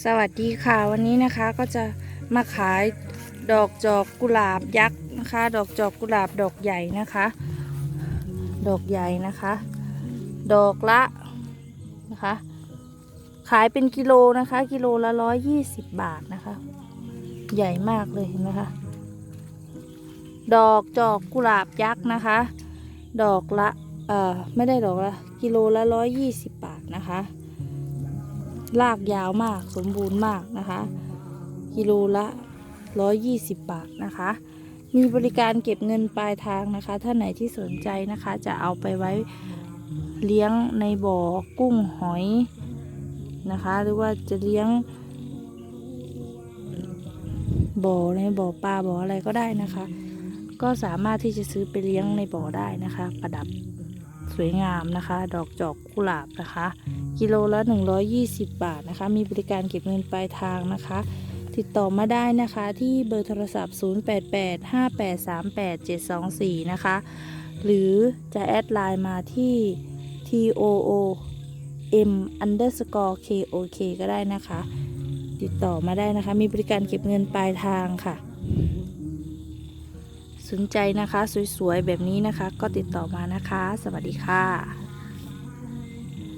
สวัสดีค่ะวันนี้นะคะก็จะมาขายดอกจอกกุหลาบยักษ์นะคะ ดอกจอกกุหลาบดอกใหญ่นะคะ ดอกใหญ่นะคะ ดอกละนะคะ ขายเป็นกิโลนะคะ กิโลละร้อยยี่สิบบาทนะคะ ใหญ่มากเลยเห็นไหมคะดอกจอกกุหลาบยักษ์นะคะ ดอกละเอ่อไม่ได้ดอกละกิโลละร้อยยี่สิบบาทนะคะ ลากยาวมากสมบูรณ์มากนะคะ กิโลละ 120 บาทนะคะ มีบริการเก็บเงินปลายทางนะคะ ท่านไหนที่สนใจนะคะ จะเอาไปไว้เลี้ยงในบ่อกุ้งหอยนะคะ หรือว่าจะเลี้ยงบ่อในบ่อปลาบ่ออะไรก็ได้นะคะ ก็สามารถที่จะซื้อไปเลี้ยงในบ่อได้นะคะ ประดับ สวยงามนะคะ ดอกจอกกุหลาบนะคะ กิโลละ 120 บาทนะคะ มีบริการเก็บเงินปลายทางนะคะ ติดต่อมาได้นะคะที่เบอร์โทรศัพท์ 0885838724 นะคะ หรือจะแอดไลน์มาที่ too m underscore kok ก็ได้นะคะ ติดต่อมาได้นะคะ มีบริการเก็บเงินปลายทางค่ะ สนใจนะคะ สวยๆ แบบนี้นะคะ ก็ติดต่อมานะคะ สวัสดีค่ะ